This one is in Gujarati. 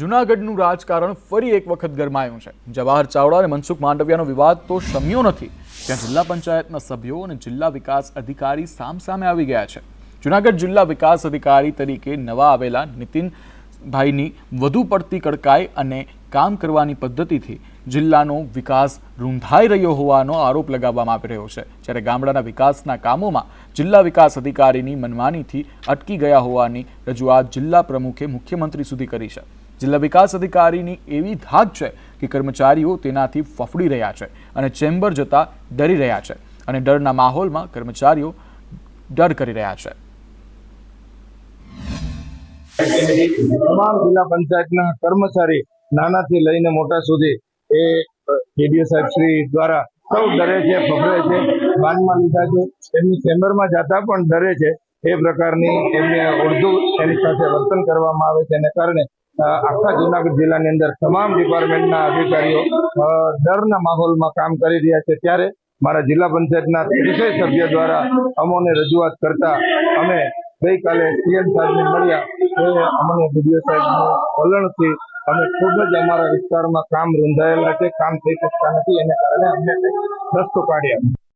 જૂનાગઢનું રાજકારણ ફરી એક વખત ગરમાયું છે. જવાહર ચાવડા અને મનસુખ માંડવિયાનો વિવાદ તો શમ્યો નથી. ત્યાં જિલ્લા પંચાયતના સભ્યો અને જિલ્લા વિકાસ અધિકારી સામસામે આવી ગયા છે. જૂનાગઢ જિલ્લા વિકાસ અધિકારી તરીકે નવા આવેલા નીતિનભાઈની વધુ પડતી કડકાઈ અને કામ કરવાની પદ્ધતિથી જિલ્લાનો વિકાસ રૂંધાઈ રહ્યો હોવાનો આરોપ લગાવવામાં આવી રહ્યો છે. જ્યારે ગામડાના વિકાસના કામોમાં જિલ્લા વિકાસ અધિકારીની મનમાનીથી અટકી ગયા હોવાની રજૂઆત જિલ્લા પ્રમુખે મુખ્યમંત્રી સુધી કરી છે. જિલ્લા વિકાસ અધિકારીની એવી ધાક છે કે કર્મચારીઓ તેનાથી ફફડી રહ્યા છે અને ચેમ્બર જતા ડરી રહ્યા છે અને ડરના માહોલમાં કર્મચારીઓ ડર કરી રહ્યા છે. તમામ જિલ્લા પંચાયતના કર્મચારી નાનાથી લઈને મોટા સુધી એ કેડીઓ સાહેબ શ્રી દ્વારા સૌ ડરે છે ફફરે છે, બાનમાં લીધા છે, એમની ચેમ્બરમાં જતા પણ ડરે છે. એ પ્રકારની એમને ઉર્દુ એની સાથે વર્તન કરવામાં આવે છે એને કારણે આખા જુનાગઢ જિલ્લાની અંદર તમામ ડિપાર્ટમેન્ટના અધિકારીઓ ડરના માહોલમાં કામ કરી રહ્યા છે. ત્યારે મારા જિલ્લા પંચાયતના ત્રીસેય સભ્ય દ્વારા અમોને રજૂઆત કરતા અમે ગઈકાલે સીએમ સાહેબને મળ્યા. અમને બીડીઓ સાહેબનું વલણથી અમે ખૂબ જ અમારા વિસ્તારમાં કામ રૂંધાયેલા છે, કામ થઈ શકતા નથી. એને કારણે અમને રસ્તો કાઢ્યા